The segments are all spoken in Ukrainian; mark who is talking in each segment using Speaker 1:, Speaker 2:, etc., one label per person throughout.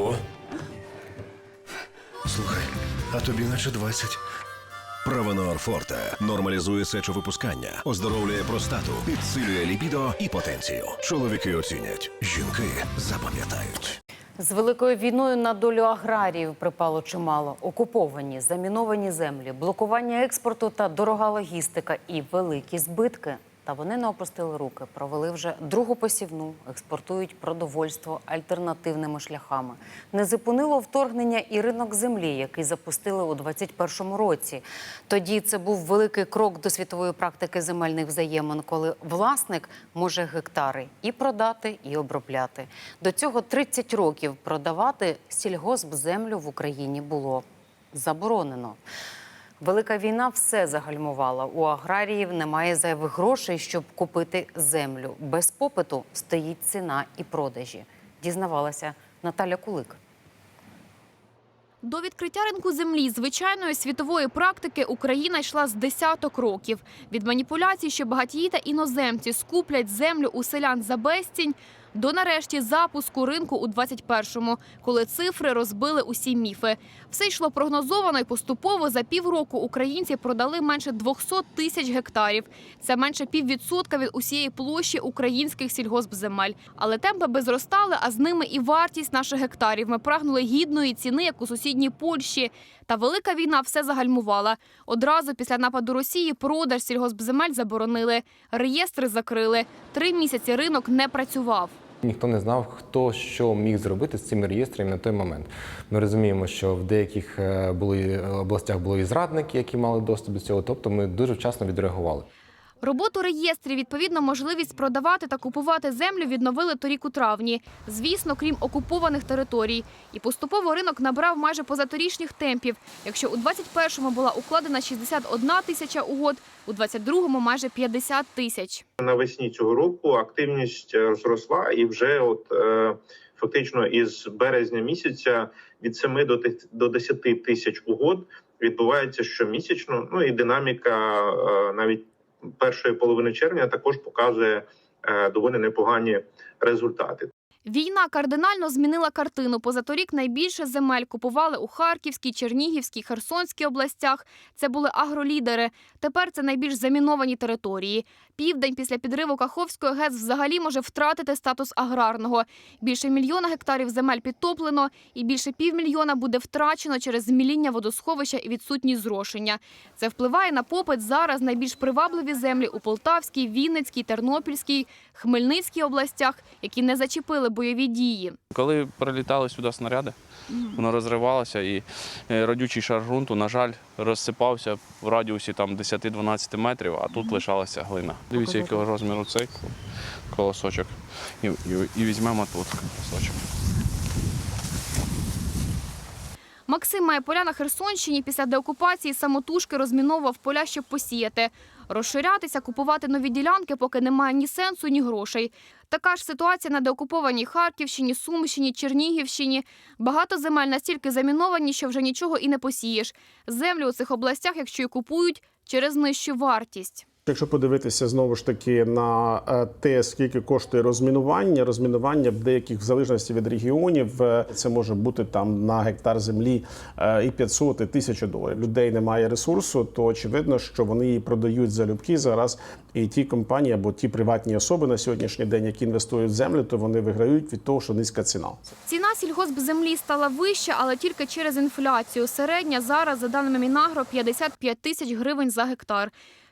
Speaker 1: Ого. Слухай, а тобі наче 20.
Speaker 2: Правонор Форте нормалізує сечовипускання, оздоровлює простату, підсилює лібідо і потенцію. Чоловіки оцінять, жінки запам'ятають.
Speaker 3: З великою війною на долю аграріїв припало чимало. Окуповані, заміновані землі, блокування експорту та дорога логістика і великі збитки. Та вони не опустили руки, провели вже другу посівну, експортують продовольство альтернативними шляхами. Не зупинило вторгнення і ринок землі, який запустили у 2021 році. Тоді це був великий крок до світової практики земельних взаємин, коли власник може гектари і продати, і обробляти. До цього 30 років продавати сільгоспземлю в Україні було заборонено. Велика війна все загальмувала. У аграріїв немає зайвих грошей, щоб купити землю. Без попиту стоїть ціна і продажі. Дізнавалася Наталя Кулик.
Speaker 4: До відкриття ринку землі звичайної світової практики Україна йшла з десяток років. Від маніпуляцій, що багатії та іноземці скуплять землю у селян за безцінь, до нарешті запуску ринку у 21-му, коли цифри розбили усі міфи. Все йшло прогнозовано і поступово за півроку українці продали менше 200 тисяч гектарів. Це менше піввідсотка від усієї площі українських сільгоспземель. Але темпи би зростали, а з ними і вартість наших гектарів. Ми прагнули гідної ціни, як у сусідній Польщі. Та велика війна все загальмувала. Одразу після нападу Росії продаж сільгоспземель заборонили, реєстри закрили. Три місяці ринок не працював.
Speaker 5: Ніхто не знав, хто що міг зробити з цими реєстрами на той момент. Ми розуміємо, що в деяких е, були областях були і зрадники, які мали доступ до цього. Тобто ми дуже вчасно відреагували.
Speaker 4: Роботу реєстрів, відповідно, можливість продавати та купувати землю відновили торік у травні. Звісно, крім окупованих територій. І поступово ринок набрав майже позаторічних темпів. Якщо у 21-му була укладена 61 тисяча угод, у 22-му – майже 50 тисяч.
Speaker 6: навесні цього року активність е, зросла, і вже от е, фактично із березня місяця від 7 до ти- до 10 тисяч угод відбувається щомісячно. Ну і динаміка е, навіть першої половини червня також показує е, доволі непогані результати.
Speaker 4: Війна кардинально змінила картину. Позаторік найбільше земель купували у Харківській, Чернігівській, Херсонській областях. Це були агролідери. Тепер це найбільш заміновані території. Південь після підриву Каховської ГЕС взагалі може втратити статус аграрного. Більше мільйона гектарів земель підтоплено, і більше півмільйона буде втрачено через зміління водосховища і відсутність зрошення. Це впливає на попит зараз найбільш привабливі землі у Полтавській, Вінницькій, Тернопільській, Хмельницькій областях, які не зачепили бойові дії.
Speaker 7: Коли прилітали сюди снаряди, воно розривалося і е, родючий шар ґрунту, на жаль, розсипався в радіусі там 10-12 метрів, а тут лишалася глина. Дивіться, якого розміру цей колосочок. І, і, і візьмемо тут колосочок.
Speaker 4: Максим має поля на Херсонщині після деокупації самотужки розміновував поля, щоб посіяти. Розширятися, купувати нові ділянки, поки немає ні сенсу, ні грошей. Така ж ситуація на деокупованій Харківщині, Сумщині, Чернігівщині. Багато земель настільки заміновані, що вже нічого і не посієш. Землю у цих областях, якщо і купують, через нижчу вартість.
Speaker 8: Якщо подивитися знову ж таки на е, те, скільки коштує розмінування, розмінування в деяких в залежності від регіонів, е, це може бути там на гектар землі е, і 500, і 1000 доларів. Людей немає ресурсу, то очевидно, що вони її продають за любки зараз. І ті компанії або ті приватні особи на сьогоднішній день, які інвестують в землю, то вони виграють від того, що низька ціна.
Speaker 4: Ціна сільгоспземлі стала вища, але тільки через інфляцію. Середня зараз, за даними Мінагро, 55 тисяч гривень за гектар.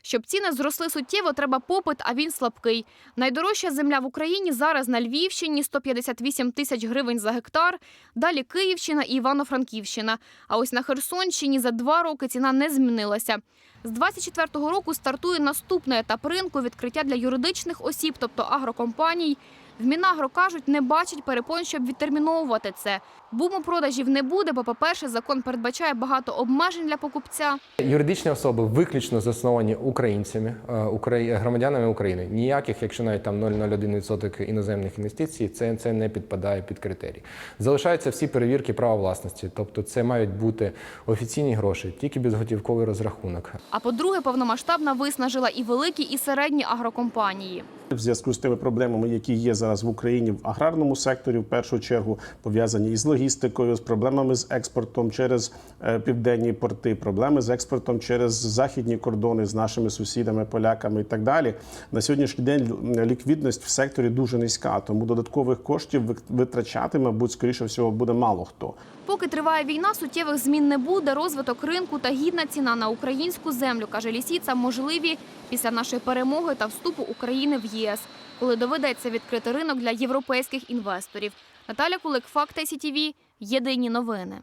Speaker 4: Щоб ціни зросли суттєво, треба попит, а він слабкий. Найдорожча земля в Україні зараз на Львівщині 158 тисяч гривень за гектар. Далі Київщина і Івано-Франківщина. А ось на Херсонщині за два роки ціна не змінилася. З 24-го року стартує наступний етап ринку відкриття для юридичних осіб, тобто агрокомпаній. В Мінагро кажуть, не бачать перепон, щоб відтерміновувати це. Буму продажів не буде, бо, по-перше, закон передбачає багато обмежень для покупця.
Speaker 5: Юридичні особи виключно засновані українцями, е, громадянами України. Ніяких, якщо навіть там 0,01% іноземних інвестицій, це, це не підпадає під критерії. Залишаються всі перевірки права власності, тобто це мають бути офіційні гроші, тільки безготівковий розрахунок.
Speaker 4: А по-друге, повномасштабна виснажила і великі, і середні агрокомпанії.
Speaker 8: В зв'язку з тими проблемами, які є зараз. Зараз в Україні в аграрному секторі, в першу чергу, пов'язані із логістикою, з проблемами з експортом через е, південні порти, проблеми з експортом через західні кордони з нашими сусідами, поляками і так далі. На сьогоднішній день ліквідність в секторі дуже низька, тому додаткових коштів витрачати, мабуть, скоріше всього буде мало хто.
Speaker 4: Поки триває війна, суттєвих змін не буде. Розвиток ринку та гідна ціна на українську землю, каже Лісіца, можливі після нашої перемоги та вступу України в ЄС, коли доведеться відкрити ринок для європейських інвесторів. Наталя Кулик, Факти СІТІВІ, Єдині новини.